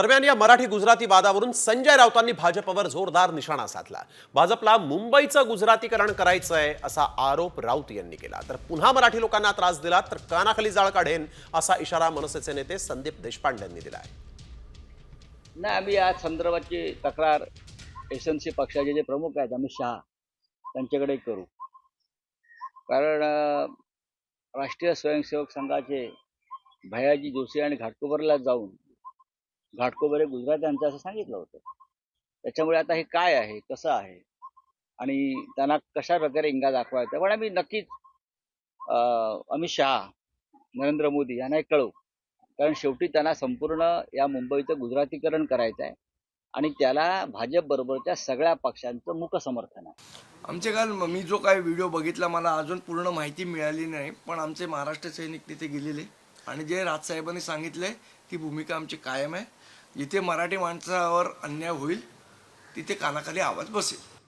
दरम्यान या मराठी गुजराती वादावरून संजय राऊतांनी भाजपवर जोरदार निशाणा साधला. भाजपला मुंबईचं गुजरातीकरण करायचं आहे असा आरोप राऊत यांनी केला. तर पुन्हा मराठी लोकांना त्रास दिला तर कानाखाली जाळ काढेन असा इशारा मनसेचे नेते संदीप देशपांडे यांनी दिला आहे. नाही आम्ही या संदर्भाची तक्रार एस एन सी पक्षाचे जे प्रमुख आहेत अमित शहा त्यांच्याकडे करू. कारण राष्ट्रीय स्वयंसेवक संघाचे भयाजी जोशी आणि घाटकोपरला जाऊन घाटकोबरे गुजरात यांचं असं सांगितलं होतं. त्याच्यामुळे आता हे काय आहे कसं आहे? आणि त्यांना कशा प्रकारे इंगा दाखवायचा? पण आम्ही नक्कीच अमित शहा नरेंद्र मोदी यांना हे कळवू. कारण शेवटी त्यांना संपूर्ण या मुंबईचं गुजरातीकरण करायचं आहे. आणि त्याला भाजप बरोबरच्या सगळ्या पक्षांचं मुख समर्थन आहे. आमचे काल मी जो काय व्हिडिओ बघितला मला अजून पूर्ण माहिती मिळाली नाही पण आमचे महाराष्ट्र सैनिक तिथे गेलेले. आणि जे राजसाहेबांनी सांगितले ती भूमिका आमची कायम आहे. जिथे मराठी माणसावर अन्याय होईल तिथे कानाखाली आवाज बसेल.